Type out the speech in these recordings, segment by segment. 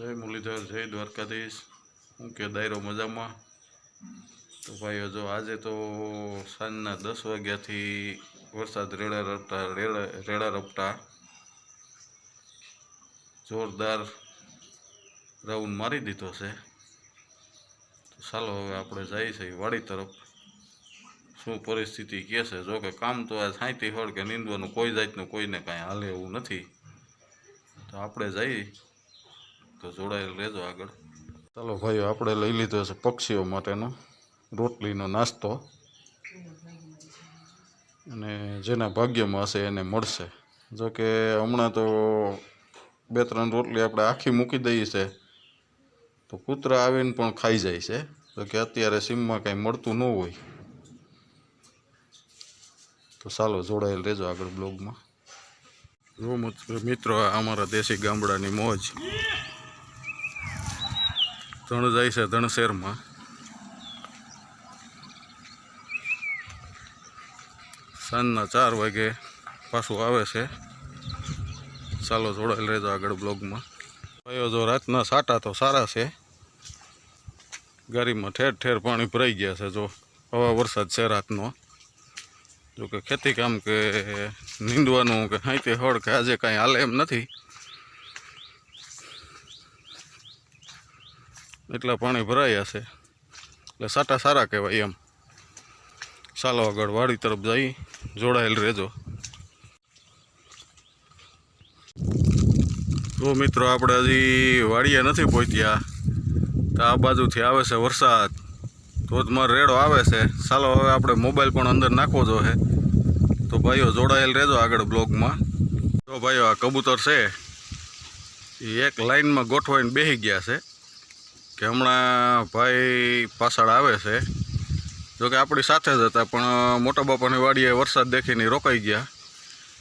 જય મુરલીધર, જય દ્વારકાધીશ. હું કે દાયરો મજામાં? તો ભાઈઓ, જો આજે તો સાંજના દસ વાગ્યાથી વરસાદ રેડા રપટા, રેડા રેડા રપટા. જોરદાર રાઉન્ડ મારી દીધો છે. તો ચાલો હવે આપણે જઈએ છીએ વાડી તરફ. શું પરિસ્થિતિ કહે છે? જો કે કામ તો આ સાંઈથી હળ કે નીંદવાનું કોઈ જાતનું કોઈને કાંઈ હાલે એવું નથી. તો આપણે જઈએ. તો જોડાયેલ રહેજો આગળ. ચાલો ભાઈઓ, આપણે લઈ લીધો છે પક્ષીઓ માટેનો રોટલીનો નાસ્તો. અને જેના ભાગ્યમાં હશે એને મળશે. જો કે હમણાં તો બે ત્રણ રોટલી આપણે આખી મૂકી દઈએ છે, તો કૂતરા આવીને પણ ખાઈ જાય છે. તો કે અત્યારે સીમમાં કાંઈ મળતું ન હોય. તો ચાલો જોડાયેલ રહેજો આગળ બ્લોગમાં. જો મિત્રો અમારા દેશી ગામડાની મોજ. ધણ જાય છે ધણશેરમાં સાંજના ચાર વાગે પાછું આવે છે. ચાલો જોડાયેલ રહેજો આગળ બ્લોગમાં. ભાઈઓ, જો રાતના સાટા તો સારા છે. ગાડીમાં ઠેર ઠેર પાણી ભરાઈ ગયા છે. જો હવા વરસાદ છે રાતનો. જો કે ખેતી કામ કે નીંદવાનું કે હાઈતે હળ કે આજે કાંઈ હાલે એમ નથી. એટલા પાણી ભરાયા છે એટલે સાટા સારા કહેવાય એમ. ચાલો આગળ વાડી તરફ જઈ, જોડાયેલ રહેજો. તો મિત્રો, આપણે હજી વાડીએ નથી પહોંચ્યા. તો આ બાજુથી આવે છે વરસાદ. ધોધમાર રેડો આવે છે. ચાલો હવે આપણે મોબાઈલ પણ અંદર નાખવો જોઈએ. તો ભાઈઓ, જોડાયેલ રહેજો આગળ બ્લોગમાં. તો ભાઈઓ, આ કબૂતર છે, એ એક લાઈનમાં ગોઠવાઈને બેસી ગયા છે. કે હમણાં ભાઈ પાછળ આવે છે. જોકે આપણી સાથે જ હતા, પણ મોટા બાપાની વાડીએ વરસાદ દેખીને રોકાઈ ગયા.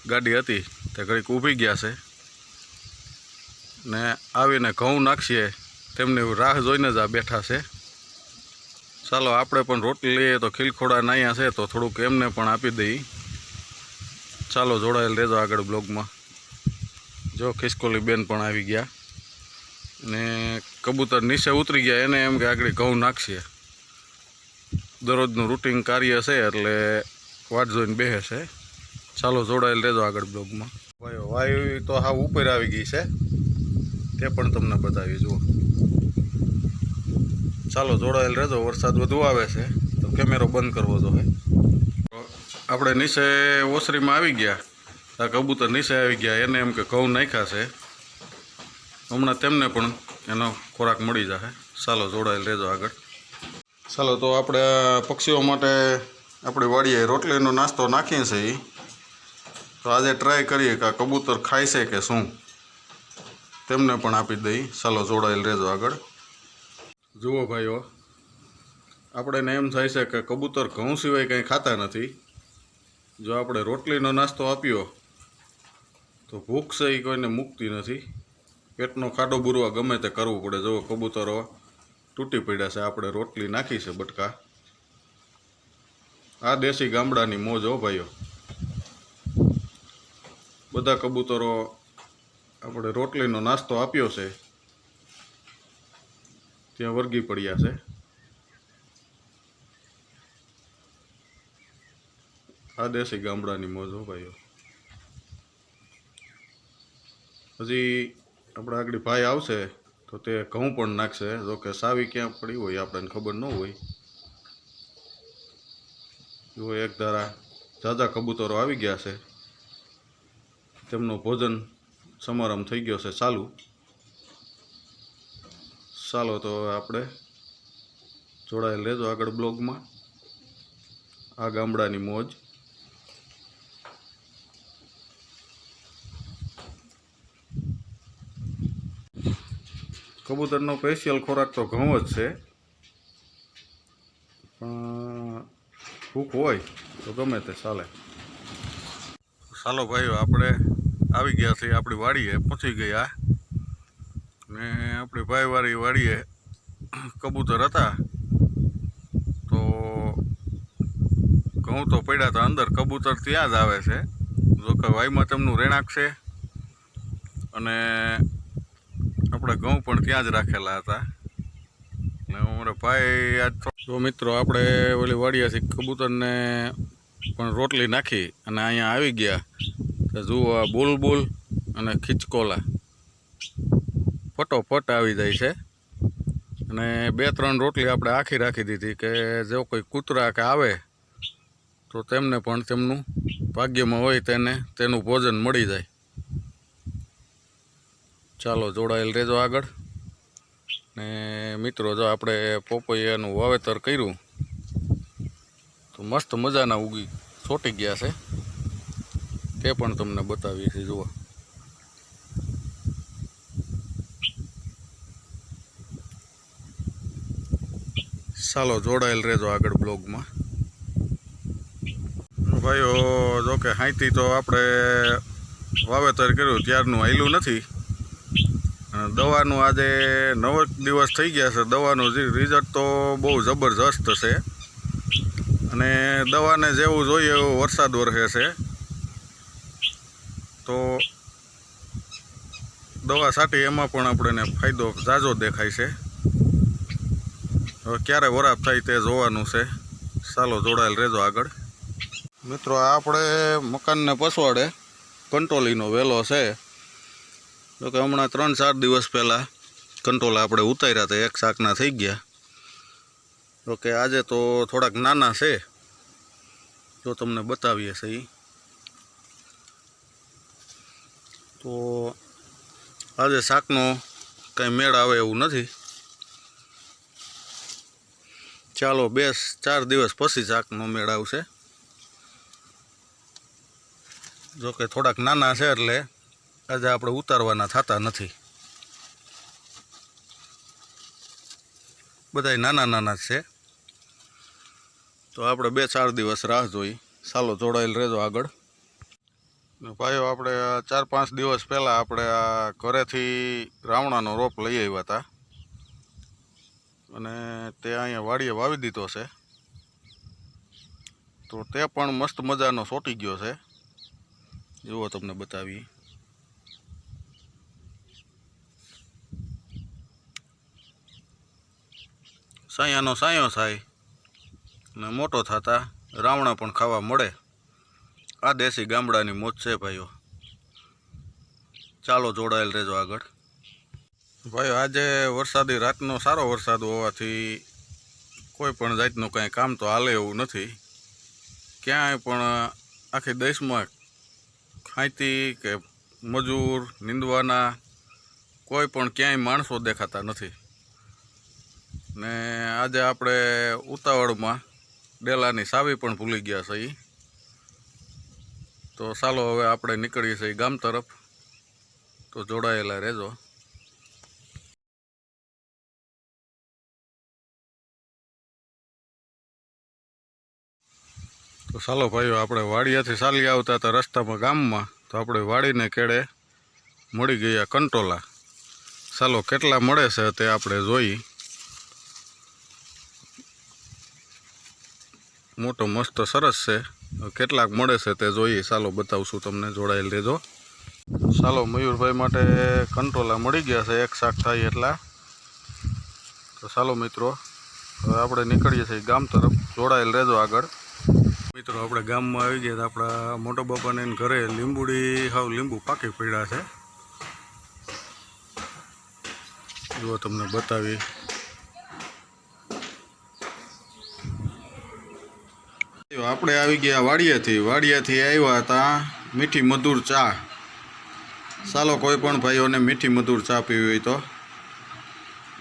ગાડી હતી, તે ઘડીક ઊભી ગયા છે. ને આવીને ઘઉં નાખીએ, તેમની રાહ જોઈને જ આ બેઠા છે. ચાલો, આપણે પણ રોટલી લઈએ, તો ખીલખોડા નાયા છે, તો થોડુંક એમને પણ આપી દઈ. ચાલો, જોડાયેલ રહેજો આગળ બ્લોગમાં. જો ખિસકોલી બેન પણ આવી ગયા. ને કબૂતર નીચે ઉતરી ગયા, એને એમ કે આગળ ઘઉં નાખશે. દરરોજનું રૂટિન કાર્ય છે, એટલે વાટ જોઈને બેસે છે. ચાલો જોડાયેલ રહેજો આગળ બ્લોગમાં. વાયુ વાયુ તો હાવ ઉપર આવી ગઈ છે. તે પણ તમને બતાવી, જુઓ. ચાલો જોડાયેલ રહેજો, વરસાદ વધુ આવે છે, તો કેમેરો બંધ કરવો જોઈએ આપણે નીચે ઓસરીમાં આવી ગયા. આ કબૂતર નીચે આવી ગયા, એને એમ કે ઘઉં નાખ્યા છે. હમણાં તેમને પણ એનો ખોરાક મળી જશે ચાલો જોડાયેલ રહેજો આગળ. ચાલો, તો આપણે પક્ષીઓ માટે આપણી વાડીએ રોટલીનો નાસ્તો નાખીએ છીએ તો આજે ટ્રાય કરીએ કે આ કબૂતર ખાય છે કે શું. તેમને પણ આપી દઈ. ચાલો જોડાયેલ રહેજો આગળ. જુઓ ભાઈઓ આપણને એમ થાય છે કે કબૂતર ઘઉં સિવાય કંઈ ખાતા નથી. જો આપણે રોટલીનો નાસ્તો આપ્યો, તો ભૂખ છે એ કોઈને મૂકતી નથી. પેટનો ખાડો બુરવા ગમે તે કરવું પડે. જો કબૂતરો તૂટી પડ્યા છે. આપણે રોટલી નાખી છે બટકા. આ દેશી ગામડાની મોજ હો ભાઈઓ. બધા કબૂતરો આપણે રોટલીનો નાસ્તો આપ્યો છે. ત્યાં વર્ગી પડ્યા છે. આ દેશી ગામડાની મોજ હો ભાઈઓ. હજી આપણે આગળ ભાઈ આવશે, તો તે ઘઉં પણ નાખશે. જો કે સાવી ક્યાં પડી હોય, આપણને ખબર ન હોય. જો એક ધારા ઝાઝા કબૂતરો આવી ગયા છે. તેમનો ભોજન સમારંભ થઈ ગયો છે ચાલુ. ચાલો તો હવે આપણે જોડાયેલ રહેજો આગળ બ્લોગમાં. આ ગામડાની મોજ. કબૂતરનો સ્પેશિયલ ખોરાક તો ઘઉં જ છે. પણ ભૂખ હોય તો ગમે તે ચાલે. ચાલો ભાઈઓ, આપણે આવી ગયા છીએ, આપણી વાડીએ પહોંચી ગયા. ને આપણી ભાઈવાળી વાડીએ કબૂતર હતા. તો ઘઉં તો પડ્યા હતા અંદર, કબૂતર ત્યાં જ આવે છે. જો કે વાયમાં તેમનું રહેણાંક છે. અને આપણે ઘઉં પણ ત્યાં જ રાખેલા હતા. ને અમારા ભાઈ આજ તો મિત્રો, આપણે ઓલી વાડિયાથી કબૂતરને પણ રોટલી નાખી અને અહીંયા આવી ગયા. તો જુઓ આ બુલબુલ અને ખીચકોલા. ફટોફટ આવી જાય છે. અને બે ત્રણ રોટલી આપણે આખી રાખી દીધી કે જો કોઈ કૂતરા કે આવે, તો તેમને પણ તેમનું ભાગ્યમાં હોય તેને, તેનું ભોજન મળી જાય. ચાલો જોડાયેલ રહેજો આગળ. ને મિત્રો, જો આપણે પોપૈયાનું વાવેતર કર્યું, તો મસ્ત મજાના ઉગી છોટી ગયા છે. તે પણ તમને બતાવીએ છીએ, જુઓ. ચાલો જોડાયેલ રહેજો આગળ બ્લોગમાં. ભાઈઓ, જો કે હાઈથી તો આપણે વાવેતર કર્યું, ત્યારનું હાલ્યું નથી. દવાનું આજે નવ દિવસ થઈ ગયા છે. દવાનું રિઝલ્ટ તો બહુ જબરજસ્ત છે. અને દવાને જેવું જોઈએ એવો વરસાદ વરસે છે. તો દવા છાંટી એમાં પણ આપણને ફાયદો ઝાઝો દેખાય છે. હવે ક્યારે વરાપ થાય તે જોવાનું છે. ચાલો જોડાયેલ રહેજો આગળ. મિત્રો આપણે મકાનને પસવાડે કંટ્રોલીનો વેલો છે. જો કે હમણાં ત્રણ ચાર દિવસ પહેલાં કંટ્રોલ આપણે ઉતાર્યા હતા, એક શાકના થઈ ગયા. તો કે આજે તો થોડાક નાના છે. જો તમને બતાવીએ એ તો આજે શાકનો કંઈ મેળ આવે એવું નથી. ચાલો બે ચાર દિવસ પછી શાકનો મેળ આવશે. જોકે થોડાક નાના છે એટલે આજે આપણે ઉતારવાના થતા નથી. બધાય નાના નાના છે. તો આપણે બે ચાર દિવસ રાહ જોઈ. ચાલો જોડાયેલ રહેજો આગળ. ભાઈઓ, આપણે ચાર પાંચ દિવસ પહેલાં આપણે આ ઘરેથી રાવણાનો રોપ લઈ આવ્યા હતા. અને તે અહીંયા વાડીએ વાવી દીધો છે. તો તે પણ મસ્ત મજાનો સોટી ગયો છે. જુઓ તમને બતાવી સાયાનો સાયો થાય ને મોટો થતા રાવણા પણ ખાવા મળે. આ દેશી ગામડાની મોજ છે ભાઈઓ. ચાલો જોડાયેલ રહેજો આગળ. ભાઈઓ, આજે વરસાદી, રાતનો સારો વરસાદ હોવાથી કોઈ પણ જાતનું કાંઈ કામ તો હાલે એવું નથી. ક્યાંય પણ આખી દેશમાં ખાંતી કે મજૂર, નીંદવાના કોઈ પણ ક્યાંય માણસો દેખાતા નથી. ને આજે આપણે ઉતાવળમાં ડેલાની સાવી પણ ભૂલી ગયા છે. તો ચાલો હવે આપણે નીકળીએ છીએ ગામ તરફ. તો જોડાયેલા રહેજો. તો ચાલો ભાઈઓ, આપણે વાડિયાથી ચાલી આવતા હતા રસ્તામાં ગામમાં. તો આપણે વાડીને કેળે મળી ગયા કંટોલા. ચાલો, કેટલા મળે છે તે આપણે જોઈ મોટો મસ્ત સરસ છે. કેટલાક મળે છે તે જોઈએ. ચાલો બતાવશું તમને. જોડાયેલ રહેજો. ચાલો, મયુરભાઈ માટે કંટ્રોલા મળી ગયા છે. એક શાક થાય એટલા. તો ચાલો મિત્રો, હવે આપણે નીકળીએ છીએ ગામ તરફ. જોડાયેલ રહેજો આગળ. મિત્રો, આપણે ગામમાં આવી ગયા આપણા મોટા બાપાને ઘરે લીંબુડી, હાવ લીંબુ પાકી પડ્યા છે. જો તમને બતાવી. આપણે આવી ગયા વાડિયાથી વાડિયાથી આવ્યા હતા મીઠી મધુર ચા. ચાલો કોઈ પણ ભાઈઓને મીઠી મધુર ચા પીવી હોય તો.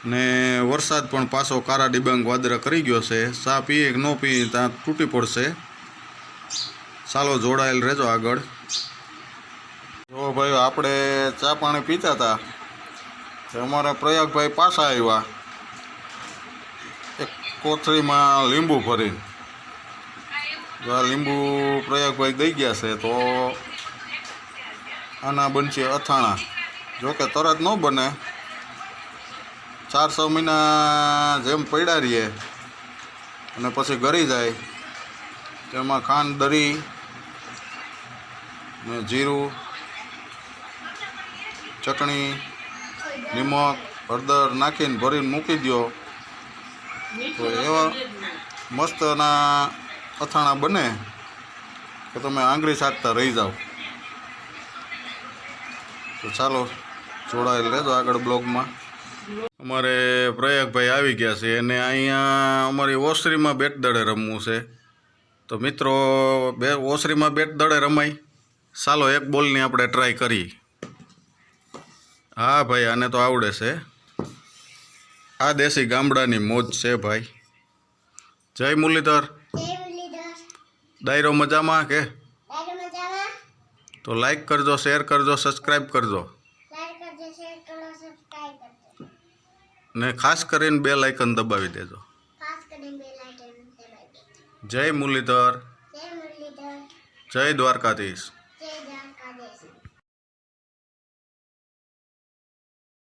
ને વરસાદ પણ પાછો કારા ડિબાંગ વાદળા કરી ગયો છે. ચા પીએ કે ન પીએ ત્યાં તૂટી પડશે. ચાલો જોડાયેલ રહેજો આગળ. જો ભાઈ આપણે ચા પાણી પીતા હતા. અમારા પ્રયાગભાઈ પાછા આવ્યા. એક કોથળીમાં લીંબુ ભરીને. જો આ લીંબુ પ્રયાગભાઈ દઈ ગયા છે તો આના બનશે અથાણા. જો કે તરત ન બને. ચાર છ મહિના જેમ પડ્યા રહીએ અને પછી ગરી જાય. તેમાં ખાંડ દરી ને જીરું, ચટણી, નિમક, હળદર નાખીને ભરીને મૂકી દો તો એવા મસ્તના અથાણા બને કે તમે આંગળી સાધતા રહી જાઓ. તો ચાલો, જોડાયેલ રહેજો આગળ બ્લોગમાં. અમારે પ્રયાગભાઈ આવી ગયા છે અને અહીંયા અમારી ઓસરીમાં બેટ દડે રમવું છે. તો મિત્રો, બે ઓસરીમાં બેટ દડે રમાય. ચાલો એક બોલની આપણે ટ્રાય કરી. હા ભાઈ, આને તો આવડે છે. આ દેશી ગામડાની મોજ છે ભાઈ. જય મુરલીધર. ડાયરો મજામાં કે? તો લાઈક કરજો શેર કરજો સબસ્ક્રાઈબ કરજો. ને ખાસ કરીને બે લાઇકન દબાવી દેજો. જય મુરલીધર. જય દ્વારકાધીશ.